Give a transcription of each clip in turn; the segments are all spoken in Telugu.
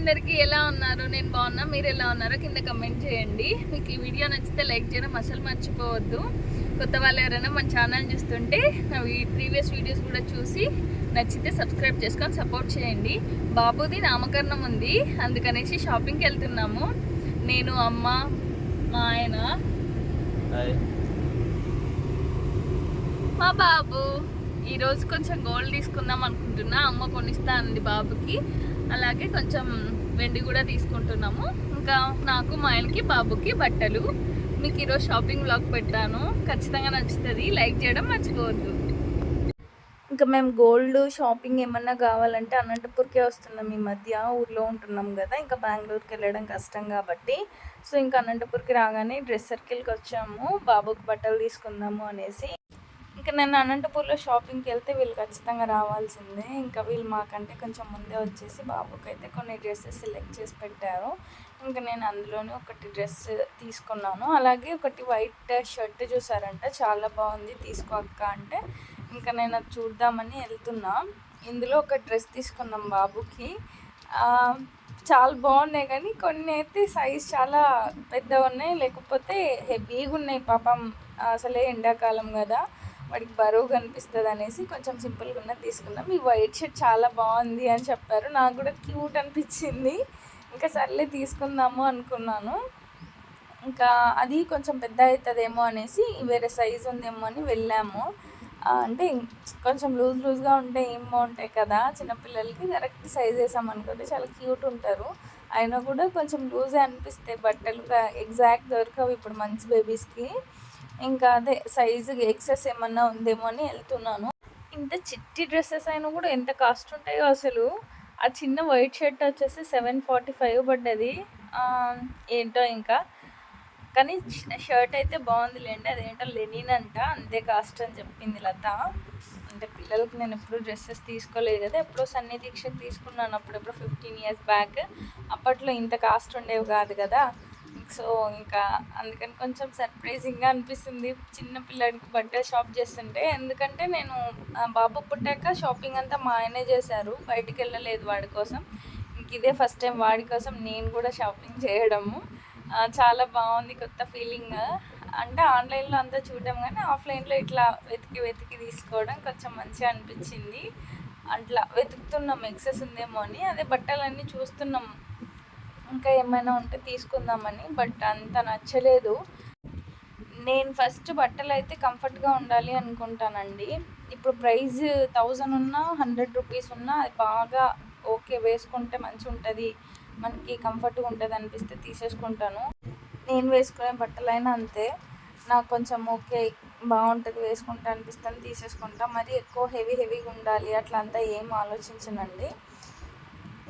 అందరికీ ఎలా ఉన్నారు? నేను బాగున్నా మీరు ఎలా ఉన్నారో కింద కమెంట్ చేయండి. మీకు ఈ వీడియో నచ్చితే లైక్ చేయడం అసలు మర్చిపోవద్దు. కొత్త వాళ్ళు ఎవరైనా మన ఛానల్ చూస్తుంటే నా ప్రీవియస్ వీడియోస్ కూడా చూసి నచ్చితే సబ్స్క్రైబ్ చేసుకొని సపోర్ట్ చేయండి. బాబుది నామకరణం ఉంది. అందుకనేసి షాపింగ్కి వెళ్తున్నాము. నేను అమ్మ మా ఆయన. మా బాబు. ఈరోజు కొంచెం గోల్డ్ తీసుకుందాం అనుకుంటున్నా. అమ్మ కొనిస్తా అంది బాబుకి. అలాగే కొంచెం వెండి కూడా తీసుకుంటున్నాము. ఇంకా నాకు మా ఆయనకి బాబుకి బట్టలు. మీకు ఈరోజు షాపింగ్ బ్లాగ్ పెట్టాను. ఖచ్చితంగా నచ్చుతుంది. లైక్ చేయడం మర్చిపోవద్దు. ఇంకా మేము గోల్డ్ షాపింగ్ ఏమన్నా కావాలంటే అనంతపూర్కే వస్తున్నాం. ఈ మధ్య ఊర్లో ఉంటున్నాం కదా. ఇంకా బెంగళూరుకి వెళ్ళడం కష్టం కాబట్టి. సో ఇంకా అనంతపూర్కి రాగానే డ్రెస్ సర్కిల్కి వచ్చాము. బాబుకి బట్టలు తీసుకుందాము అనేసి. ఇంకా నేను అనంతపూర్లో షాపింగ్కి వెళ్తే వీళ్ళు ఖచ్చితంగా రావాల్సిందే. ఇంకా వీళ్ళు మాకంటే కొంచెం ముందే వచ్చేసి బాబుకి అయితే కొన్ని డ్రెస్సెస్ సెలెక్ట్ చేసి పెట్టారు. ఇంకా నేను అందులోనే ఒకటి డ్రెస్ తీసుకున్నాను. అలాగే ఒకటి వైట్ షర్ట్ చూసారంట చాలా బాగుంది. తీసుకో అక్క అంటే. ఇంకా నేను అది చూద్దామని వెళ్తున్నా. ఇందులో ఒక డ్రెస్ తీసుకున్నాం బాబుకి. చాలా బాగున్నాయి కానీ కొన్ని అయితే సైజ్ చాలా పెద్దగా ఉన్నాయి. లేకపోతే హెవీగా ఉన్నాయి పాపం. అసలే ఎండాకాలం కదా. వాడికి బరువు కనిపిస్తుంది అనేసి కొంచెం సింపుల్గా ఉన్నది తీసుకున్నాం ఈ వైట్ షర్ట్ చాలా బాగుంది అని చెప్పారు. నాకు కూడా క్యూట్ అనిపించింది. ఇంకా సర్లే తీసుకుందాము అనుకున్నాను. ఇంకా అది కొంచెం పెద్ద అవుతుందేమో అనేసి వేరే సైజు ఉందేమో అని వెళ్ళాము. అంటే కొంచెం లూజ్ లూజ్గా ఉంటే ఏం బాగుంటాయి కదా చిన్నపిల్లలకి కరెక్ట్ సైజ్ వేసామనుకుంటే చాలా క్యూట్ ఉంటారు. అయినా కూడా కొంచెం లూజే అనిపిస్తాయి బట్టలు ఎగ్జాక్ట్ దొరకవు ఇప్పుడు మంచి బేబీస్కి. ఇంకా అదే సైజు ఎక్సెస్ ఏమన్నా ఉందేమో అని వెళ్తున్నాను. ఇంత చిట్టి డ్రెస్సెస్ అయినా కూడా ఎంత కాస్ట్ ఉంటాయో అసలు. ఆ చిన్న వైట్ షర్ట్ వచ్చేసి సెవెన్ ఫార్టీ ఫైవ్ పడ్డది ఏంటో ఇంకా. కానీ షర్ట్ అయితే బాగుందిలేండి. అదేంటో లెనిన్ అంట. అంతే కాస్ట్ అని చెప్పింది లత. అంటే పిల్లలకి నేను ఎప్పుడు డ్రెస్సెస్ తీసుకోలేదు కదా. ఎప్పుడో సన్నీ దీక్షకు తీసుకున్నాను అప్పుడెప్పుడు ఫిఫ్టీన్ ఇయర్స్ బ్యాక్ అప్పట్లో ఇంత కాస్ట్ ఉండేవి కాదు కదా. సో ఇంకా అందుకని కొంచెం సర్ప్రైజింగ్గా అనిపిస్తుంది. చిన్న పిల్లాడికి బట్టలు షాప్ చేస్తుంటే. ఎందుకంటే నేను బాబు పుట్టాక షాపింగ్ అంతా మా ఆయనే చేశారు. బయటికి వెళ్ళలేదు వాడి కోసం. ఇంక ఇదే ఫస్ట్ టైం వాడి కోసం నేను కూడా షాపింగ్ చేయడము. చాలా బాగుంది కొత్త ఫీలింగ్ అంటే ఆన్లైన్లో అంతా చూడడం కానీ ఆఫ్లైన్లో ఇట్లా వెతికి వెతికి తీసుకోవడం కొంచెం మంచిగా అనిపించింది. అట్లా వెతుకుతున్నాం ఎక్సెస్ ఉందేమో అని. అదే బట్టలన్నీ చూస్తున్నాం. ఇంకా ఏమైనా ఉంటే తీసుకుందామని బట్ అంత నచ్చలేదు. నేను ఫస్ట్ బట్టలు అయితే కంఫర్ట్గా ఉండాలి అనుకుంటానండి. ఇప్పుడు ప్రైస్ థౌజండ్ ఉన్నా హండ్రెడ్ రూపీస్ ఉన్నా అది బాగా ఓకే వేసుకుంటే మంచి ఉంటుంది మనకి కంఫర్ట్గా ఉంటుంది అనిపిస్తే తీసేసుకుంటాను. నేను వేసుకునే బట్టలైనా అంతే. నాకు కొంచెం ఓకే బాగుంటుంది వేసుకుంటా అనిపిస్తుంది తీసేసుకుంటా. మరి ఎక్కువ హెవీ హెవీగా ఉండాలి అట్లా అంతా ఏం ఆలోచించనండి.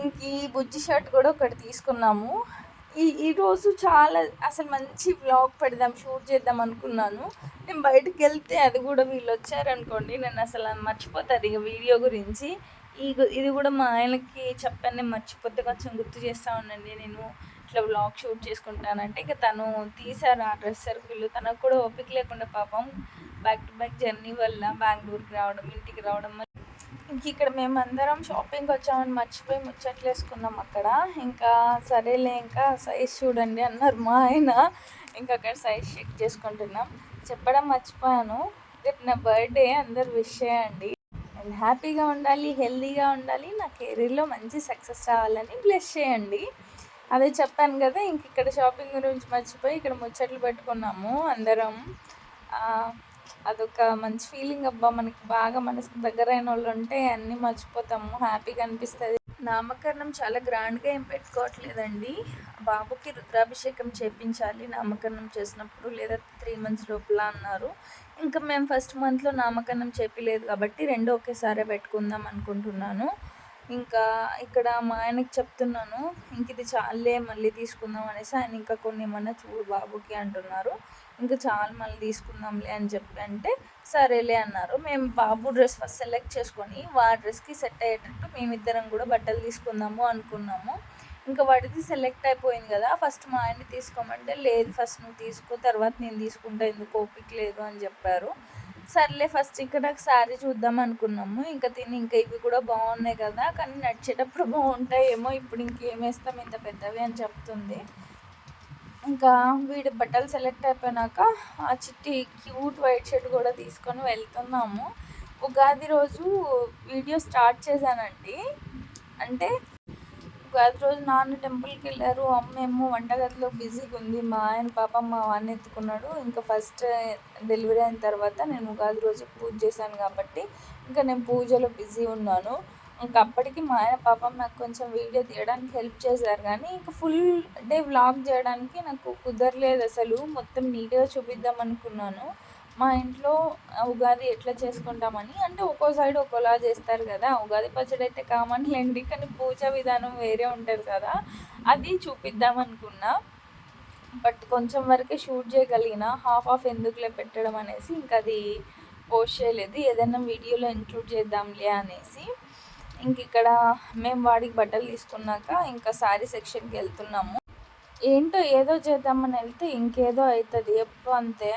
ఇంక ఈ బుజ్జి షర్ట్ కూడా ఒకటి తీసుకున్నాము. ఈ ఈరోజు చాలా అసలు మంచి వ్లాగ్ పెడదాం షూట్ చేద్దాం అనుకున్నాను. నేను బయటకు వెళ్తే అది కూడా వీళ్ళు వచ్చారనుకోండి నేను అసలు మర్చిపోతారు ఇక వీడియో గురించి. ఈ ఇది కూడా మా ఆయనకి చెప్పాను నేను మర్చిపోతే కొంచెం గుర్తు చేస్తా ఉండండి నేను ఇట్లా వ్లాగ్ షూట్ చేసుకుంటానంటే ఇక తను తీశారు ఆ డ్రెస్ సర్కిల్. తనకు కూడా ఓపిక లేకుండా పాపం బ్యాక్ టు బ్యాక్ జర్నీ వల్ల బెంగళూరుకి రావడం ఇంటికి రావడం ఇంక ఇక్కడ మేము అందరం వచ్చామని మర్చిపోయి ముచ్చట్లు వేసుకున్నాం అక్కడ. ఇంకా సరేలే ఇంకా సైజ్ చూడండి అన్నారు మా ఆయన. ఇంకా అక్కడ సైజ్ చెక్ చేసుకుంటున్నాం. చెప్పడం మర్చిపోయాను. రేపు నా బర్త్డే అందరు విష్ చేయండి. అండ్ హ్యాపీగా ఉండాలి హెల్దీగా ఉండాలి. నా కెరీర్లో మంచి సక్సెస్ రావాలని బ్లెస్ చేయండి. అదే చెప్పాను కదా ఇంక ఇక్కడ షాపింగ్ గురించి మర్చిపోయి ఇక్కడ ముచ్చట్లు పెట్టుకున్నాము అందరం. అదొక మంచి ఫీలింగ్ అబ్బా. మనకి బాగా మనసుకు దగ్గరైన వాళ్ళు ఉంటే అన్నీ మర్చిపోతాము. హ్యాపీగా అనిపిస్తుంది. నామకరణం చాలా గ్రాండ్గా ఏం పెట్టుకోవట్లేదండి. బాబుకి రుద్రాభిషేకం చేపించాలి నామకరణం చేసినప్పుడు లేదా త్రీ మంత్స్ లోపల అన్నారు. ఇంకా మేము ఫస్ట్ మంత్లో నామకరణం చేపిలేదు కాబట్టి రెండు ఒకేసారి పెట్టుకుందాం అనుకుంటున్నాను. ఇంకా ఇక్కడ మా ఆయనకి చెప్తున్నాను ఇంక ఇది చాలే మళ్ళీ తీసుకుందాం అనేసి ఆయన ఇంకా కొన్ని ఏమన్నా చూడు బాబుకి అంటున్నారు. ఇంకా చాలు మళ్ళీ తీసుకుందాంలే అని చెప్పి అంటే సరేలే అన్నారు. మేము బాబు డ్రెస్ ఫస్ట్ సెలెక్ట్ చేసుకొని వా డ్రెస్కి సెట్ అయ్యేటట్టు మేమిద్దరం కూడా బట్టలు తీసుకుందాము అనుకున్నాము. ఇంకా వాడిది సెలెక్ట్ అయిపోయింది కదా ఫస్ట్ మా ఆయన్ని తీసుకోమంటే లేదు ఫస్ట్ నువ్వు తీసుకో తర్వాత నేను తీసుకుంటా ఎందుకు ఓపిక లేదు అని చెప్పారు. సర్లే ఫస్ట్ ఇక్కడ శారీ చూద్దాం అనుకున్నాము. ఇంకా తిని ఇంకా ఇవి కూడా బాగున్నాయి కదా కానీ నడిచేటప్పుడు బాగుంటాయేమో ఇప్పుడు ఇంకేం వేస్తాం ఇంత పెద్దవి అని చెప్తుంది. ఇంకా వీడి బట్టలు సెలెక్ట్ అయిపోయినాక ఆ చిట్టి క్యూట్ వైట్ షర్ట్ కూడా తీసుకొని వెళ్తున్నాము. ఉగాది రోజు వీడియో స్టార్ట్ చేశానండి. అంటే ఉగాది రోజు నాన్న టెంపుల్కి వెళ్ళారు. అమ్మేమో వంటగదిలో బిజీగా ఉంది. మా ఆయన పాప మా వాడిని ఎత్తుకున్నాడు. ఇంకా ఫస్ట్ డెలివరీ అయిన తర్వాత నేను ఉగాది రోజు పూజ చేశాను కాబట్టి ఇంకా నేను పూజలో బిజీ ఉన్నాను. ఇంకా అప్పటికి మా ఆయన పాపం నాకు కొంచెం వీడియో తీయడానికి హెల్ప్ చేశారు. కానీ ఇంకా ఫుల్ డే వ్లాగ్ చేయడానికి నాకు కుదరలేదు అసలు. మొత్తం నీట్గా చూపిద్దాం అనుకున్నాను. మా ఇంట్లో ఉగాది ఎట్లా చేసుకుంటామని అంటే ఒక్కో సైడ్ ఒక్కోలా చేస్తారు కదా. ఉగాది పచ్చడి అయితే కామన్ లేండి. కానీ పూజ విధానం వేరే ఉంటుంది కదా. అది చూపిద్దాం అనుకున్నా. బట్ కొంచెం వరకే షూట్ చేయగలిగిన హాఫ్ ఆఫ్ ఎందుకులే పెట్టడం అనేసి ఇంకా అది పోస్ట్ చేయలేదు. ఏదైనా వీడియోలో ఇంక్లూడ్ చేద్దాంలే అనేసి. ఇంక ఇక్కడ మేము వాడికి బట్టలు తీసుకున్నాక ఇంకా శారీ సెక్షన్కి వెళ్తున్నాము. ఏంటో ఏదో చేద్దామని వెళ్తే ఇంకేదో అవుతుంది ఎప్పుడు అంతే.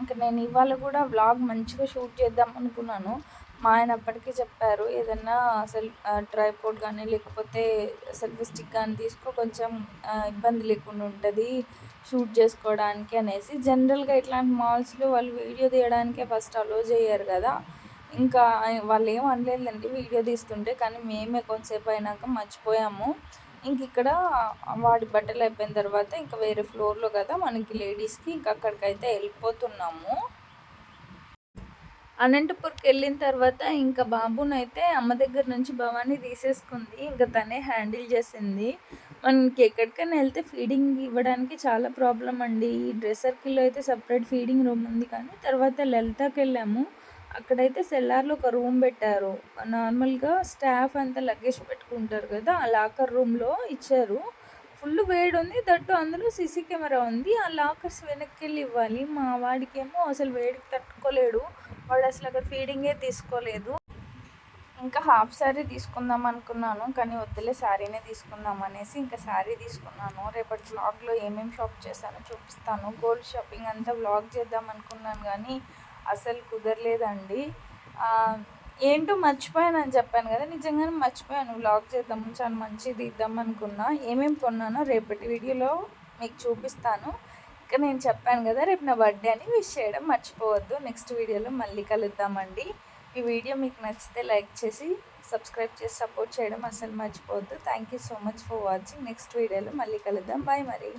ఇంకా నేను ఇవాళ కూడా వ్లాగ్ మంచిగా షూట్ చేద్దాం అనుకున్నాను. మా ఆయన అప్పటికే చెప్పారు ఏదన్నా సెల్ ట్రైపోర్ట్ కానీ లేకపోతే సెల్ఫీ స్టిక్ కానీ తీసుకో కొంచెం ఇబ్బంది లేకుండా ఉంటుంది షూట్ చేసుకోవడానికి అనేసి. జనరల్గా ఇట్లాంటి మాల్స్లో వాళ్ళు వీడియో తీయడానికే ఫస్ట్ అలో చేయరు కదా. ఇంకా వాళ్ళు ఏం అనలేదండి వీడియో తీస్తుంటే కానీ మేమే కొంతసేపు అయినాక మర్చిపోయాము. ఇంక ఇక్కడ వాడి బట్టలు అయిపోయిన తర్వాత ఇంకా వేరే ఫ్లోర్లో కదా మనకి లేడీస్కి ఇంకా అక్కడికైతే వెళ్ళిపోతున్నాము. అనంతపూర్కి వెళ్ళిన తర్వాత ఇంకా బాబునైతే అమ్మ దగ్గర నుంచి భవాని తీసేసుకుంది. ఇంకా తనే హ్యాండిల్ చేసింది. మనకి ఎక్కడికైనా వెళ్తే ఫీడింగ్ ఇవ్వడానికి చాలా ప్రాబ్లం అండి. ఈ డ్రెస్సర్కిలో అయితే సపరేట్ ఫీడింగ్ రూమ్ ఉంది కానీ తర్వాత లలితాకి వెళ్ళాము. అక్కడైతే సెల్లార్లో ఒక రూమ్ పెట్టారు. నార్మల్గా స్టాఫ్ అంతా లగేజ్ పెట్టుకుంటారు కదా ఆ లాకర్ రూమ్లో ఇచ్చారు. ఫుల్ వేడి ఉంది దట్టు అందులో సీసీ కెమెరా ఉంది. ఆ లాకర్స్ వెనక్కి వెళ్ళి ఇవ్వాలి. మా వాడికేమో అసలు వేడికి తట్టుకోలేడు. వాడు అసలు అక్కడ ఫీడింగే తీసుకోలేదు. ఇంకా హాఫ్ శారీ తీసుకుందాం అనుకున్నాను కానీ వద్దులే శారీనే తీసుకుందాం అనేసి ఇంకా శారీ తీసుకున్నాను. రేపటి బ్లాగ్లో ఏమేమి షాప్ చేశానో చూపిస్తాను. గోల్డ్ షాపింగ్ అంతా బ్లాగ్ చేద్దాం అనుకున్నాను కానీ అసలు కుదరలేదండి. ఏంటో మర్చిపోయాను అని చెప్పాను కదా నిజంగానే మర్చిపోయాను. వ్లాగ్ చేద్దాం చాలా మంచిది ఇద్దాం అనుకున్నా. ఏమేమి కొన్నానో రేపటి వీడియోలో మీకు చూపిస్తాను. ఇంకా నేను చెప్పాను కదా రేపు నా బర్త్డే అని విష్ చేయడం మర్చిపోవద్దు. నెక్స్ట్ వీడియోలో మళ్ళీ కలుద్దామండి. ఈ వీడియో మీకు నచ్చితే లైక్ చేసి సబ్స్క్రైబ్ చేసి సపోర్ట్ చేయడం అసలు మర్చిపోవద్దు. Thank you so much for watching next వీడియోలో మళ్ళీ కలుద్దాం. బాయ్ మరి.